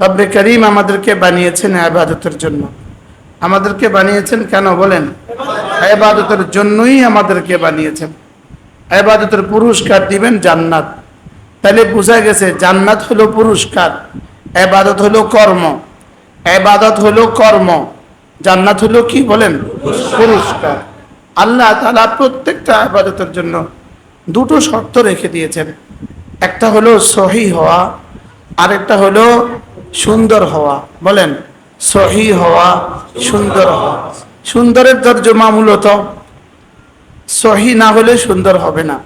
রব্বে করিম আমাদেরকে বানিয়েছেন আবাদতের জন্য। আমাদেরকে বানিয়েছেন কেন বলেন? আবাদতের জন্যই আমাদেরকে বানিয়েছেন। আবাদতের পুরস্কার দিবেন জান্নাত। তাহলে বোঝা গেছে জান্নাত হলো পুরস্কার, আবাদত হলো কর্ম। আবাদত হলো কর্ম, জান্নাত হলো কি বলেন? পুরস্কার। আল্লাহ তাআলা প্রত্যেকটা আবাদতের জন্য দুটো শর্ত রেখে দিয়েছেন। একটা হলো সহি হওয়া, আরেকটা হলো সুন্দর হওয়া, বলেন, সহি হওয়া, সুন্দর হওয়া। সুন্দরের তর্জমা মূলত সহি না হলে সুন্দর হবে না।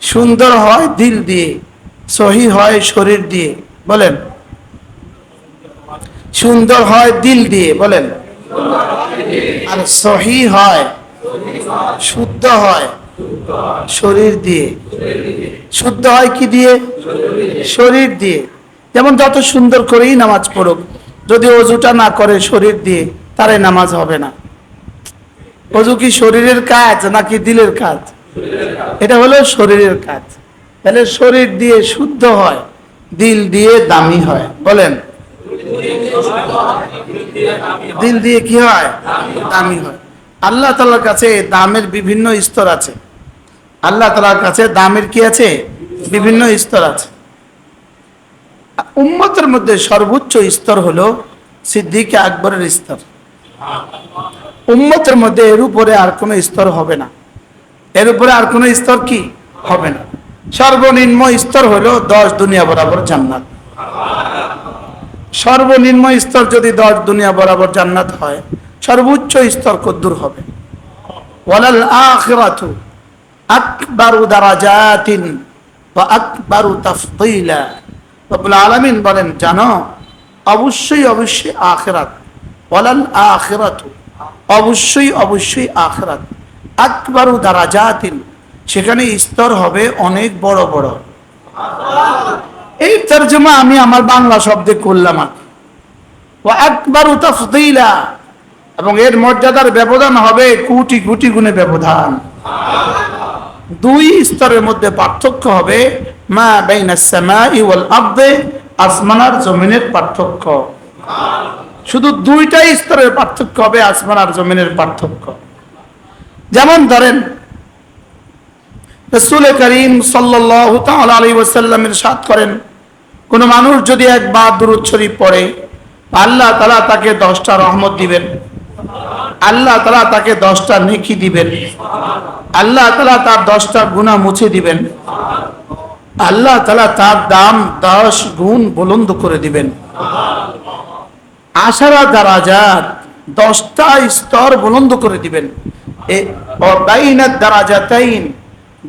সুন্দর হয় দিল দিয়ে, সহি হয় শরীর দিয়ে, বলেন। সুন্দর হয় দিল দিয়ে, বলেন। আর সহি হয়, শুদ্ধ হয় শরীর দিয়ে। শুদ্ধ হয় কি দিয়ে? শরীর দিয়ে। যেমন যত সুন্দর করেই নামাজ পড়ুক, যদি অজুটা না করে শরীর দিয়ে, তারে নামাজ হবে না। অজু কি শরীরের কাজ নাকি দিলের কাজ? এটা হলো শরীরের কাজ। তাহলে শরীর দিয়ে শুদ্ধ হয়, দিল দিয়ে দামি হয়। বলেন। দিল দিয়ে কি হয়? দামি হয়। আল্লাহ তালার কাছে দামের বিভিন্ন স্তর আছে। আল্লাহ তালার কাছে দামের কি আছে? বিভিন্ন স্তর আছে। উম্মতের মধ্যে সর্বোচ্চ স্তর হলো সিদ্দিক আকবরের স্তর। উম্মতের মধ্যে এর উপরে আর কোনো স্তর হবে না। এর উপরে আর কোনো স্তর কি? হবে না। সর্বনিম্ন স্তর হলো দশ দুনিয়া বরাবর জান্নাত। সর্বনিম্ন স্তর যদি দশ দুনিয়া বরাবর জান্নাত হয়, সর্বোচ্চ স্তর কদ্দুর হবে। ওয়ালাল আখিরাতু আকবারু দারাজাতিন ওয়া আকবারু তাফদীলা। রব্বুল আলামিন বলেন, জানো, অবশ্যই অবশ্যই আখিরাত। ওয়ালাল আখিরাতু। অবশ্যই অবশ্যই আখিরাত। আকবারু দারাজাতিন। সেখানে স্তর হবে অনেক বড় বড়। এই তর্জমা আমি আমার বাংলা শব্দে করলাম আর ও একবার তাফদীলা। এবং এর মর্যাদার ব্যবধান হবে কোটি কোটি গুণে ব্যবধান। দুই স্তরের মধ্যে পার্থক্য হবে, মা বাইনা সামাই ওয়াল আরদে আসমান আর জমিনের পার্থক্য। শুধু দুইটাই স্তরের পার্থক্য হবে আসমান আর জমিনের পার্থক্য। যেমন ধরেন, রসুল করিম সাল্লাহ আলী ওসাল্লামের সাথ করেন, কোনো মানুষ যদি একবার দুরুদ শরীফ পড়ে, আল্লাহ তালা তাকে দশটা রহমত দিবেন। আল্লাহ তালা তাকে দশটা নেকি দিবেন। আল্লাহ তালা তার দশটা গুণা মুছে দিবেন। আল্লাহ তালা তার দাম দশ গুণ বুলন্দ করে দিবেন। আশারা দারাজাত দশটা স্তর বুলন্দ করে দিবেন। দারাজাতাইন,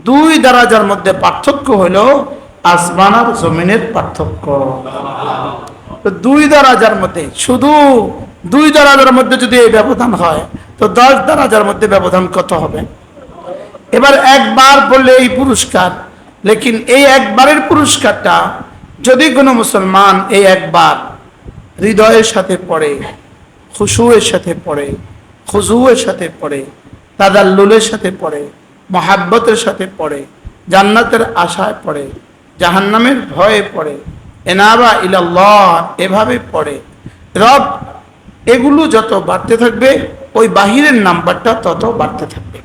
দুই দারাজার মধ্যে পার্থক্য হলো আসমান আর জমিনের পার্থক্য। তো দুই দারাজার মধ্যে, শুধু দুই দারাজার মধ্যে যদি এই ব্যবধান হয়, তো দশ দারাজার মধ্যে ব্যবধান কত হবে? এবার একবার বললে এই পুরস্কার, লেকিন এই একবারের পুরস্কারটা যদি কোনো মুসলমান এই একবার হৃদয়ের সাথে পড়ে, খুশুয়ের সাথে পড়ে, খুজুয়ের সাথে পড়ে, তাদাল্লুলের সাথে পড়ে, মহাব্বতের সাথে পড়ে, জান্নাতের আশায় পড়ে, জাহান্নামের ভয়ে পড়ে এনাবা ইলাল্লাহ, এভাবে পড়ে। রব, এগুলো যত বাড়তে থাকবে, ওই বাহিরের নাম্বারটা তত বাড়তে থাকবে।